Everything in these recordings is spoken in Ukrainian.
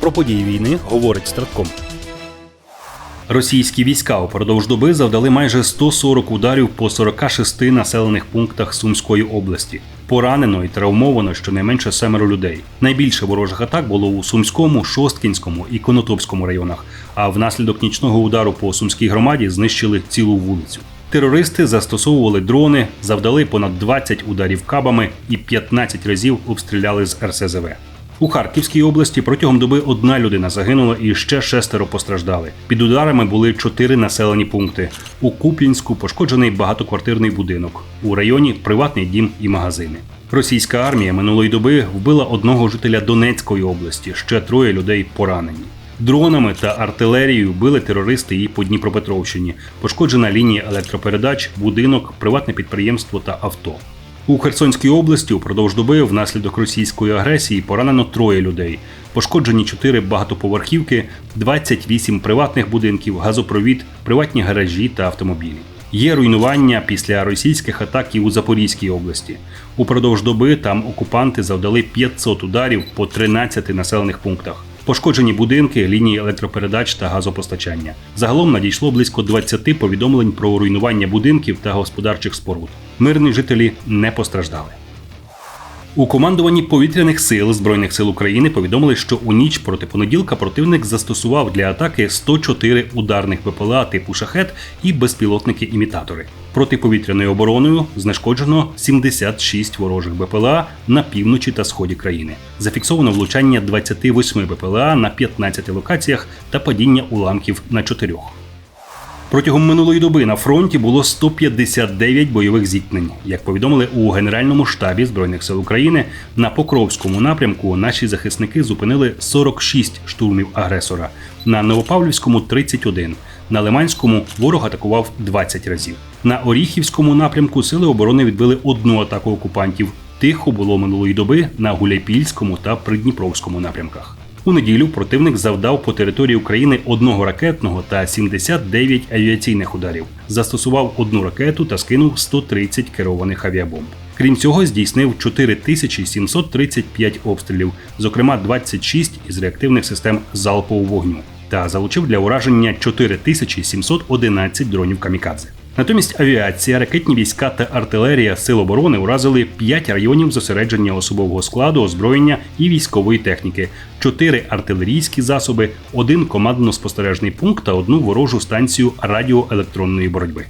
Про події війни говорить Стратком. Російські війська упродовж доби завдали майже 140 ударів по 46 населених пунктах Сумської області. Поранено і травмовано щонайменше семеро людей. Найбільше ворожих атак було у Сумському, Шосткінському і Конотопському районах. А внаслідок нічного удару по сумській громаді знищили цілу вулицю. Терористи застосовували дрони, завдали понад 20 ударів кабами і 15 разів обстріляли з РСЗВ. У Харківській області протягом доби одна людина загинула і ще шестеро постраждали. Під ударами були чотири населені пункти. У Куп'янську пошкоджений багатоквартирний будинок. У районі приватний дім і магазини. Російська армія минулої доби вбила одного жителя Донецької області. Ще троє людей поранені. Дронами та артилерією били терористи і по Дніпропетровщині. Пошкоджена лінія електропередач, будинок, приватне підприємство та авто. У Херсонській області упродовж доби внаслідок російської агресії поранено троє людей. Пошкоджені чотири багатоповерхівки, 28 приватних будинків, газопровід, приватні гаражі та автомобілі. Є руйнування після російських атак і у Запорізькій області. Упродовж доби там окупанти завдали 500 ударів по 13 населених пунктах. Пошкоджені будинки, лінії електропередач та газопостачання. Загалом надійшло близько 20 повідомлень про руйнування будинків та господарчих споруд. Мирні жителі не постраждали. У командуванні повітряних сил Збройних сил України повідомили, що у ніч проти понеділка противник застосував для атаки 104 ударних БПЛА типу шахет і безпілотники-імітатори. Протиповітряною обороною знешкоджено 76 ворожих БПЛА на півночі та сході країни. Зафіксовано влучання 28 БПЛА на 15 локаціях та падіння уламків на 4. Протягом минулої доби на фронті було 159 бойових зіткнень. Як повідомили у Генеральному штабі Збройних сил України, на Покровському напрямку наші захисники зупинили 46 штурмів агресора, на Новопавлівському 31, на Лиманському ворог атакував 20 разів. На Оріхівському напрямку сили оборони відбили одну атаку окупантів. Тихо було минулої доби на Гуляйпільському та Придніпровському напрямках. У неділю противник завдав по території України одного ракетного та 79 авіаційних ударів. Застосував одну ракету та скинув 130 керованих авіабомб. Крім цього, здійснив 4735 обстрілів, зокрема 26 із реактивних систем залпового вогню, та залучив для ураження 4711 дронів камікадзе. Натомість авіація, ракетні війська та артилерія Сил оборони уразили 5 районів зосередження особового складу, озброєння і військової техніки, 4 артилерійські засоби, один командно-спостережний пункт та одну ворожу станцію радіоелектронної боротьби.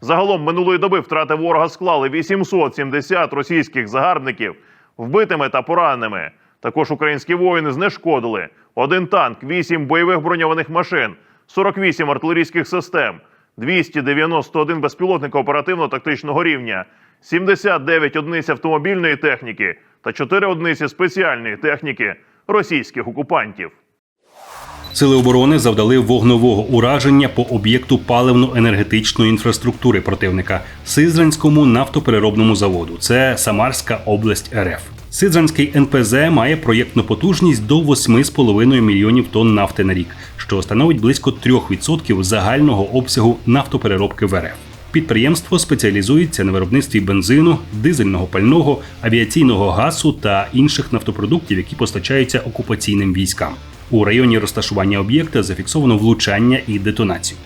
Загалом минулої доби втрати ворога склали 870 російських загарбників вбитими та пораненими. Також українські воїни знешкодили один танк, 8 бойових броньованих машин, 48 артилерійських систем, 291 безпілотника оперативно-тактичного рівня, 79 одиниць автомобільної техніки та 4 одиниці спеціальної техніки російських окупантів. Сили оборони завдали вогнового ураження по об'єкту паливно-енергетичної інфраструктури противника Сизранському нафтопереробному заводу. Це Самарська область РФ. Сизранський НПЗ має проєктну потужність до 8,5 мільйонів тонн нафти на рік, що становить близько 3% загального обсягу нафтопереробки в РФ. Підприємство спеціалізується на виробництві бензину, дизельного пального, авіаційного газу та інших нафтопродуктів, які постачаються окупаційним військам. У районі розташування об'єкта зафіксовано влучання і детонацію.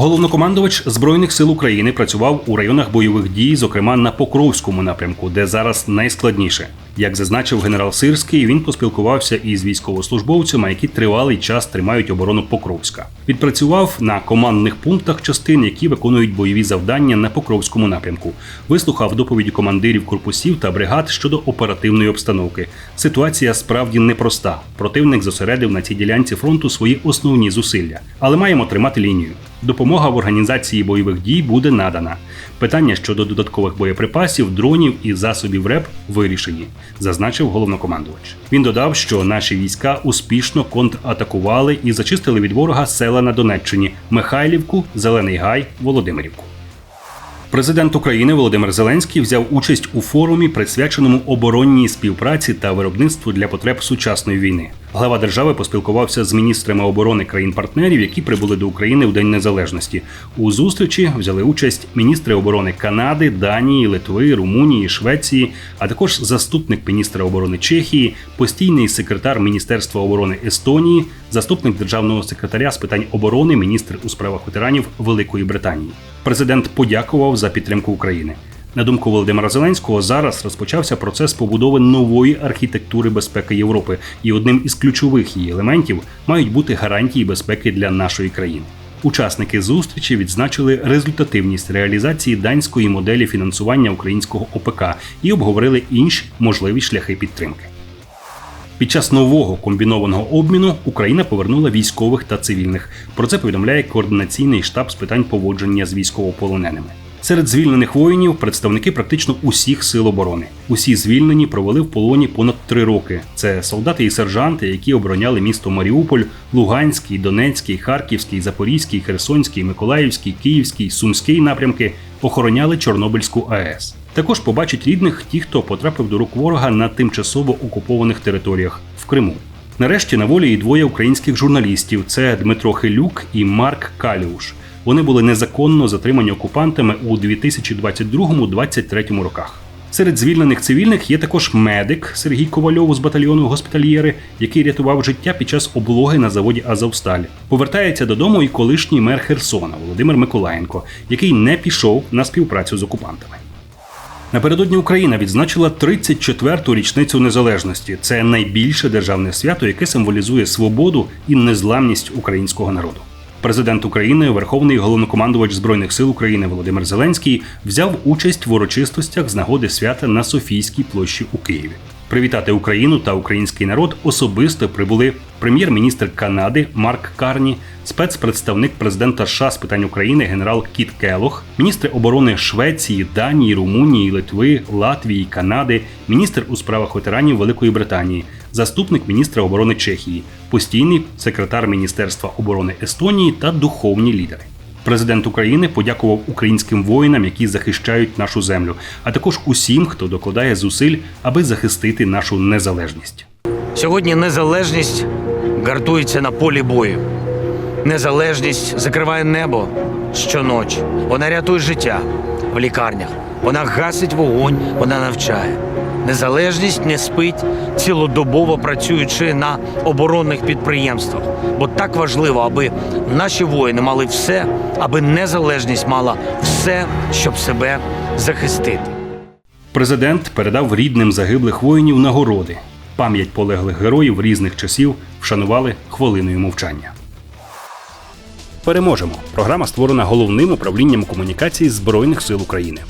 Головнокомандувач Збройних сил України працював у районах бойових дій, зокрема на Покровському напрямку, де зараз найскладніше. Як зазначив генерал Сирський, він поспілкувався із військовослужбовцями, які тривалий час тримають оборону Покровська. Відпрацював на командних пунктах частин, які виконують бойові завдання на Покровському напрямку. Вислухав доповіді командирів корпусів та бригад щодо оперативної обстановки. Ситуація справді непроста. Противник зосередив на цій ділянці фронту свої основні зусилля, але маємо тримати лінію. Допомога в організації бойових дій буде надана. Питання щодо додаткових боєприпасів, дронів і засобів РЕП вирішені, зазначив головнокомандувач. Він додав, що наші війська успішно контратакували і зачистили від ворога села на Донеччині Михайлівку, Зелений Гай, Володимирівку. Президент України Володимир Зеленський взяв участь у форумі, присвяченому оборонній співпраці та виробництву для потреб сучасної війни. Глава держави поспілкувався з міністрами оборони країн-партнерів, які прибули до України в День Незалежності. У зустрічі взяли участь міністри оборони Канади, Данії, Литви, Румунії, Швеції, а також заступник міністра оборони Чехії, постійний секретар Міністерства оборони Естонії, заступник державного секретаря з питань оборони, міністр у справах ветеранів Великої Британії. Президент подякував за підтримку України. На думку Володимира Зеленського, зараз розпочався процес побудови нової архітектури безпеки Європи, і одним із ключових її елементів мають бути гарантії безпеки для нашої країни. Учасники зустрічі відзначили результативність реалізації данської моделі фінансування українського ОПК і обговорили інші можливі шляхи підтримки. Під час нового комбінованого обміну Україна повернула військових та цивільних. Про це повідомляє координаційний штаб з питань поводження з військовополоненими. Серед звільнених воїнів представники практично усіх сил оборони. Усі звільнені провели в полоні понад три роки. Це солдати і сержанти, які обороняли місто Маріуполь, Луганський, Донецький, Харківський, Запорізький, Херсонський, Миколаївський, Київський, Сумський напрямки охороняли Чорнобильську АЕС. Також побачать рідних ті, хто потрапив до рук ворога на тимчасово окупованих територіях в Криму. Нарешті на волі і двоє українських журналістів: це Дмитро Хилюк і Марк Каліуш. Вони були незаконно затримані окупантами у 2022-2023 роках. Серед звільнених цивільних є також медик Сергій Ковальов з батальйону госпітальєри, який рятував життя під час облоги на заводі Азовсталь. Повертається додому і колишній мер Херсона Володимир Миколаєнко, який не пішов на співпрацю з окупантами. Напередодні Україна відзначила 34-ту річницю незалежності. Це найбільше державне свято, яке символізує свободу і незламність українського народу. Президент України, Верховний головнокомандувач Збройних сил України Володимир Зеленський взяв участь в урочистостях з нагоди свята на Софійській площі у Києві. Привітати Україну та український народ особисто прибули прем'єр-міністр Канади Марк Карні, спецпредставник президента США з питань України генерал Кіт Келох, міністри оборони Швеції, Данії, Румунії, Литви, Латвії, Канади, міністр у справах ветеранів Великої Британії, заступник міністра оборони Чехії, постійний секретар Міністерства оборони Естонії та духовні лідери. Президент України подякував українським воїнам, які захищають нашу землю, а також усім, хто докладає зусиль, аби захистити нашу незалежність. Сьогодні незалежність гартується на полі бою. Незалежність закриває небо щоночі. Вона рятує життя в лікарнях. Вона гасить вогонь, вона навчає. Незалежність не спить, цілодобово працюючи на оборонних підприємствах. Бо так важливо, аби наші воїни мали все, аби незалежність мала все, щоб себе захистити. Президент передав рідним загиблих воїнів нагороди. Пам'ять полеглих героїв різних часів вшанували хвилиною мовчання. Переможемо. Програма створена головним управлінням комунікації Збройних сил України.